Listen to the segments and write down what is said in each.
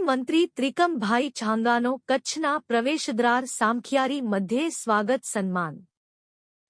મંત્રી ત્રિકમભાઈ છાંગાનો કચ્છના પ્રવેશદ્વાર સામખિયારી મધ્યે સ્વાગત સન્માન.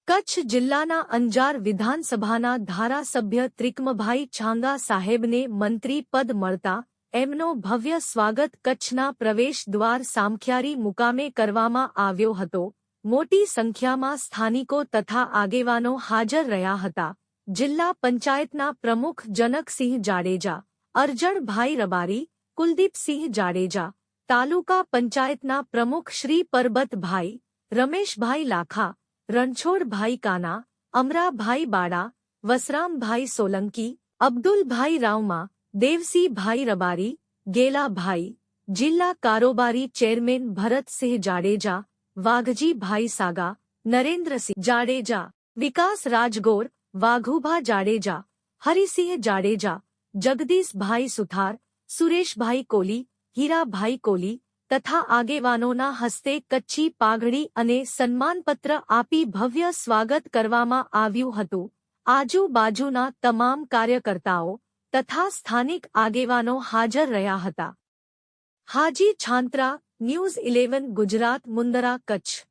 કચ્છ જિલ્લાના અંજાર વિધાનસભાના ધારાસભ્ય ત્રિકમભાઈ છાંગા સાહેબને મંત્રી પદ મળતા એમનો ભવ્ય સ્વાગત કચ્છના પ્રવેશ દ્વાર સામખિયારી મુકામે કરવામાં આવ્યો હતો. મોટી સંખ્યામાં સ્થાનિકો તથા આગેવાનો હાજર રહ્યા હતા. જિલ્લા પંચાયતના પ્રમુખ જનકસિંહ જાડેજા, અરજણભાઈ રબારી કુલદીપસિંહ જાડેજા તાલુકા પંચાયતના પ્રમુખ શ્રી પરબતભાઈ રમેશભાઈ લાખા રણછોડભાઈ કાના અમરાભાઈ બાડા વસરામભાઈ સોલંકી અબ્દુલભાઈ રાવમા દેવસીભાઈ રબારી ગેલાભાઈ જિલ્લા કારોબારી ચેરમેન ભરતસિંહ જાડેજા વાઘજીભાઈ સાગા નરેન્દ્રસિંહ જાડેજા વિકાસ રાજગોર વાઘુભા જાડેજા હરિસિંહ જાડેજા જગદીશભાઈ સુથાર સુરેશભાઈ કોલી, હીરાભાઈ કોલી તથા આગેવાનોના હસ્તે કચ્છી પાઘડી અને સન્માનપત્ર આપી ભવ્ય સ્વાગત કરવામાં આવ્યું હતું. આજુબાજુના તમામ કાર્યકર્તાઓ તથા સ્થાનિક આગેવાનો હાજર રહ્યા હતા. Haji Chhantra, news eleven, Gujarat, Mundra, Kutch.